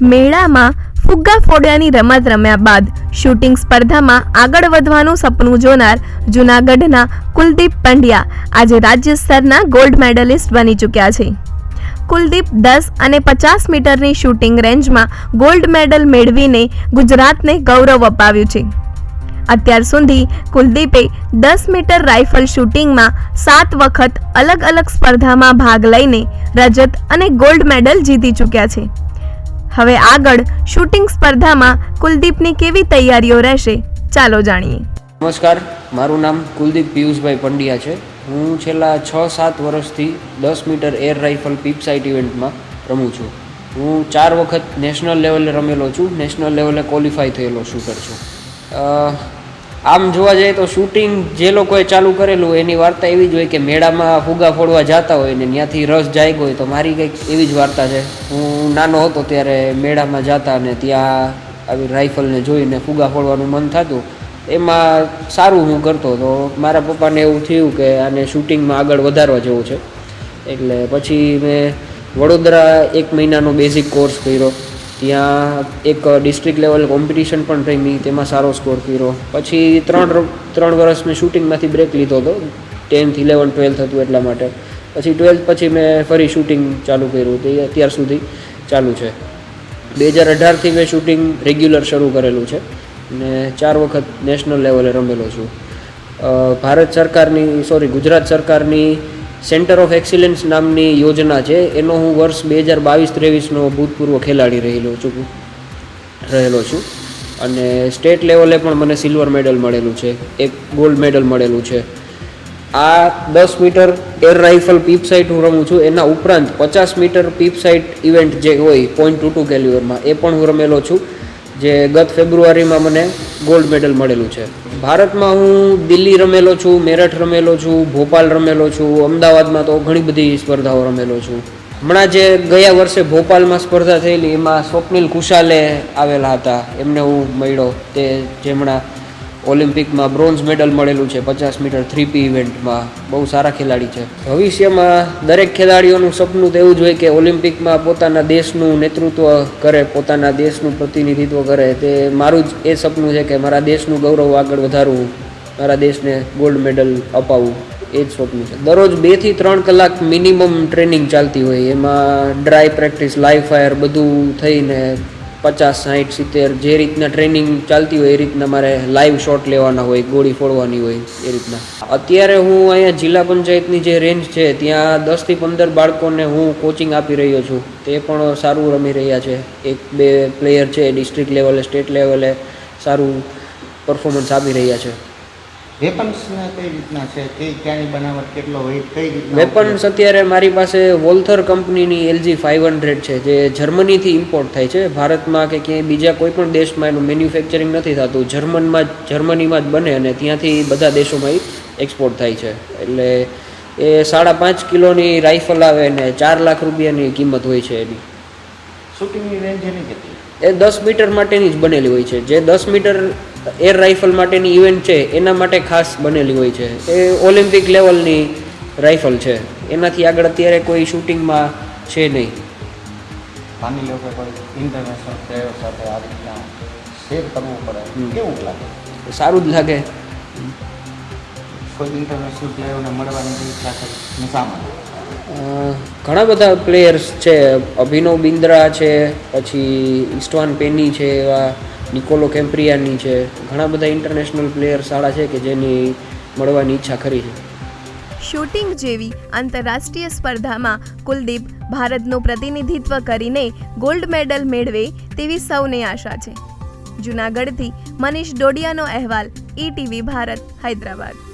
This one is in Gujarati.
મેળામાં ફુગ્ગા ફોડ્યાની રમત રમ્યા બાદ શૂટિંગ સ્પર્ધામાં આગળ વધવાનું સપનું જોનાર જૂનાગઢના કુલદીપ પંડ્યા આજે રાજ્ય સ્તરના ગોલ્ડ મેડલિસ્ટ બની ચૂક્યા છે. કુલદીપ દસ અને પચાસ મીટરની શૂટિંગ રેન્જમાં ગોલ્ડ મેડલ મેળવીને ગુજરાતને ગૌરવ અપાવ્યું છે. અત્યાર સુધી કુલદીપે દસ મીટર રાઇફલ શૂટિંગમાં સાત વખત અલગ અલગ સ્પર્ધામાં ભાગ લઈને રજત અને ગોલ્ડ મેડલ જીતી ચૂક્યા છે. હવે આગળ શૂટિંગ સ્પર્ધામાં કુલદીપની કેવી તૈયારીઓ રહેશે, ચાલો જાણીએ. નમસ્કાર, મારું નામ કુલદીપ પિયુષભાઈ પંડ્યા છે. હું છેલ્લા છ, સાત વર્ષથી દસ મીટર એર રાઇફલ પીપસાઇટ ઇવેન્ટમાં રમું છું. હું ચાર વખત નેશનલ લેવલે રમેલો છું. નેશનલ લેવલે ક્વોલિફાય થયેલો શૂટર છું. આમ જોવા જઈએ તો શૂટિંગ જે લોકોએ ચાલુ કરેલું એની વાર્તા એવી જ હોય કે મેળામાં ફુગા ફોડવા જતા હોય ને ત્યાંથી રસ જાય હોય તો મારી કંઈક એવી જ વાર્તા છે. હું નાનો હતો ત્યારે મેળામાં જતા અને ત્યાં આવી રાઇફલને જોઈને ફુગા ફોડવાનું મન થતું. એમાં સારું હું કરતો તો મારા પપ્પાને એવું થયું કે આને શૂટિંગમાં આગળ વધારવા જેવું છે. એટલે પછી મેં વડોદરા એક મહિનાનો બેઝિક કોર્સ કર્યો. ત્યાં એક ડિસ્ટ્રિક્ટ લેવલ કોમ્પિટિશન પણ રમી, તેમાં સારો સ્કોર કર્યો. પછી ત્રણ ત્રણ વર્ષ મેં શૂટિંગમાંથી બ્રેક લીધો હતો. ટેન્થ ઇલેવન ટ્વેલ્થ હતું એટલા માટે. પછી ટ્વેલ્થ પછી મેં ફરી શૂટિંગ ચાલુ કર્યું. તે અત્યાર સુધી ચાલુ છે. બે હજાર અઢારથી મેં શૂટિંગ રેગ્યુલર શરૂ કરેલું છે. ને ચાર વખત નેશનલ લેવલે રમેલો છું. ભારત સરકારની સોરી ગુજરાત સરકારની સેન્ટર ઓફ એક્સિલન્સ નામની યોજના છે. એનો હું વર્ષ બે હજાર બાવીસ ત્રેવીસનો ભૂતપૂર્વ ખેલાડી રહેલો છું. રહેલો છું. અને સ્ટેટ લેવલે પણ મને સિલ્વર મેડલ મળેલું છે. એક ગોલ્ડ મેડલ મળેલું છે. આ દસ metre air rifle peep sight હું રમું છું. એના ઉપરાંત પચાસ મીટર પીપ સાઇટ ઇવેન્ટ જે હોય પોઈન્ટ ટુ ટુ કેલ્યુઅરમાં એ પણ હું રમેલો છું. જે ગત ફેબ્રુઆરીમાં મને ગોલ્ડ મેડલ મળેલું છે. ભારતમાં હું દિલ્હી રમેલો છું, મેરઠ રમેલો છું, ભોપાલ રમેલો છું, અમદાવાદમાં તો ઘણી બધી સ્પર્ધાઓ રમેલો છું. હમણાં જે ગયા વર્ષે ભોપાલમાં સ્પર્ધા થયેલી, એમાં સ્વપ્નિલ કુશાલે આવેલા હતા. એમને હું મળ્યો તે જેમણા ઓલિમ્પિકમાં બ્રોન્ઝ મેડલ મળેલું છે, પચાસ મીટર થ્રી પી ઇવેન્ટમાં. બહુ સારા ખેલાડી છે. ભવિષ્યમાં દરેક ખેલાડીઓનું સપનું તો એવું જ હોય કે ઓલિમ્પિકમાં પોતાના દેશનું નેતૃત્વ કરે, પોતાના દેશનું પ્રતિનિધિત્વ કરે. તે મારું જ એ સપનું છે કે મારા દેશનું ગૌરવ આગળ વધારવું, મારા દેશને ગોલ્ડ મેડલ અપાવવું. એ જ સ્વપ્ન છે. દરરોજ બેથી ત્રણ કલાક મિનિમમ ટ્રેનિંગ ચાલતી હોય. એમાં ડ્રાય પ્રેક્ટિસ લાઈવ ફાયર બધું થઈને પચાસ સાઠ સિત્તેર, જે રીતના ટ્રેનિંગ ચાલતી હોય એ રીતના મારે લાઈવ શોટ લેવાના હોય, ગોળી ફોડવાની હોય એ રીતના. અત્યારે હું અહીંયા જિલ્લા પંચાયતની જે રેન્જ છે, ત્યાં દસથી પંદર બાળકોને હું કોચિંગ આપી રહ્યો છું. તે પણ સારું રમી રહ્યા છે. એક, બે પ્લેયર છે ડિસ્ટ્રિક્ટ લેવલે સ્ટેટ લેવલે સારું પરફોર્મન્સ આપી રહ્યા છે. વેપન્સના કઈ રીતના છે? કઈ ક્યાંની બનાવટ કેટલો વેઇટ કઈ રીતના વેપન્સ અત્યારે મારી પાસે વોલ્થર કંપનીની એલજી ફાઇવ હંડ્રેડ છે જે જર્મનીથી ઇમ્પોર્ટ થાય છે. ભારતમાં કે ક્યાંય બીજા કોઈ પણ દેશમાં એનું મેન્યુફેક્ચરિંગ નથી થતું. જર્મનમાં જ જર્મનીમાં જ બને અને ત્યાંથી બધા દેશોમાં એક્સપોર્ટ થાય છે. એટલે એ સાડા પાંચ કિલોની રાઇફલ આવે ને ચાર લાખ રૂપિયાની કિંમત હોય છે એની. શૂટિંગની રેન્જ એની કેટલી? એ દસ મીટર માટેની જ બનેલી હોય છે. જે દસ મીટર એર રાઇફલ માટેની ઇવેન્ટ છે એના માટે ખાસ બનેલી હોય છે. એ ઓલિમ્પિક લેવલની રાઇફલ છે. એનાથી આગળ અત્યારે કોઈ શૂટિંગમાં છે નહીં. માની લો કે કોઈ ઇન્ટરનેશનલ પ્લેયર સાથે આ રીતના શેર કરવું પડે કેવું લાગે? સારું જ લાગે. કોઈ ઇન્ટરનેશનલ પ્લેયરોને મળવાની ઈચ્છા થઈ શા ઘણા બધા પ્લેયર્સ છે. અભિનવ બિંદ્રા છે પછી ઇસ્ટવાન પેની છે એવા નિકોલો કેમ્પ્રિયાની છે. ઘણા બધા ઇન્ટરનેશનલ પ્લેયર સારા છે કે જેની મળવાની ઈચ્છા ખરી છે. શૂટિંગ જેવી આંતરરાષ્ટ્રીય સ્પર્ધામાં કુલદીપ ભારતનું પ્રતિનિધિત્વ કરીને ગોલ્ડ મેડલ મેળવે તેવી સૌને આશા છે. જૂનાગઢથી મનીષ ડોડિયાનો અહેવાલ, ઈટીવી ભારત, હૈદરાબાદ.